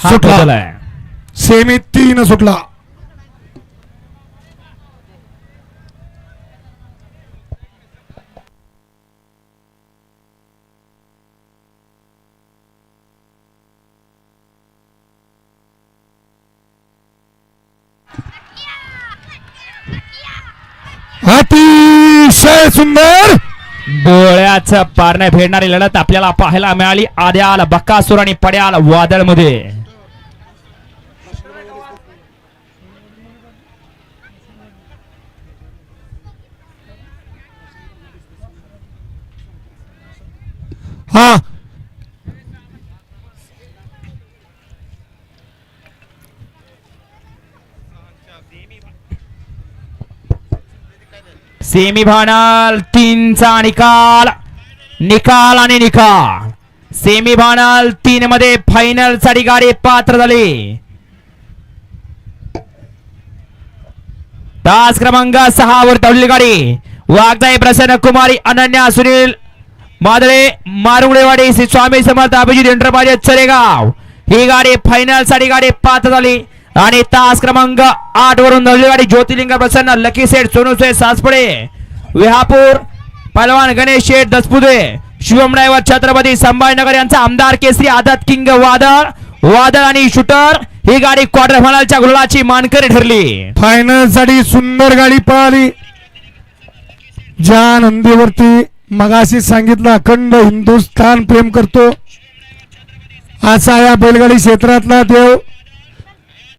सुटला. सेमी तीन सुटला. अतिशय सुंदर. डोळ्याचं पारण्या फेडणारी लढत आपल्याला पाहायला मिळाली. आद्याल बक्कासूर आणि पड्याल वादळमध्ये हा. सेमी फायनल तीनचा निकाल. निकाल आणि निकाल. सेमी फायनल तीन मध्ये फायनलसाठी गाडी पात्र झाली. तास क्रमांक सहा वर धावलेली गाडी. वाघजाई प्रसन्न कुमारी अनन्या सुनील मादळे मारुंगडेवाडी श्री स्वामी समर्थ अभिजित एंटरप्राइजेस चरेगाव ही गाडी फायनलसाठी गाडी पाच झाली आणि तास क्रमांक आठ वरून नवली गाडी ज्योतिलिंग प्रसन्न लकी सेठ सोनू सेठ सासपडे विहापूर पलवान गणेश शेठ दसपुदे शिवम ड्रायव्हर छत्रपती संभाजीनगर यांचा आमदार केसरी आदत किंग वादळ वादळ आणि शूटर ही गाडी क्वार्टर फायनलच्या गुलाची मानकरी ठरली फायनलसाठी सुंदर गाडी पळाली ज्या नंदीवरती मगाशी सांगितलं अखंड हिंदुस्थान प्रेम करतो. असा या बैलगाडी क्षेत्रातला देव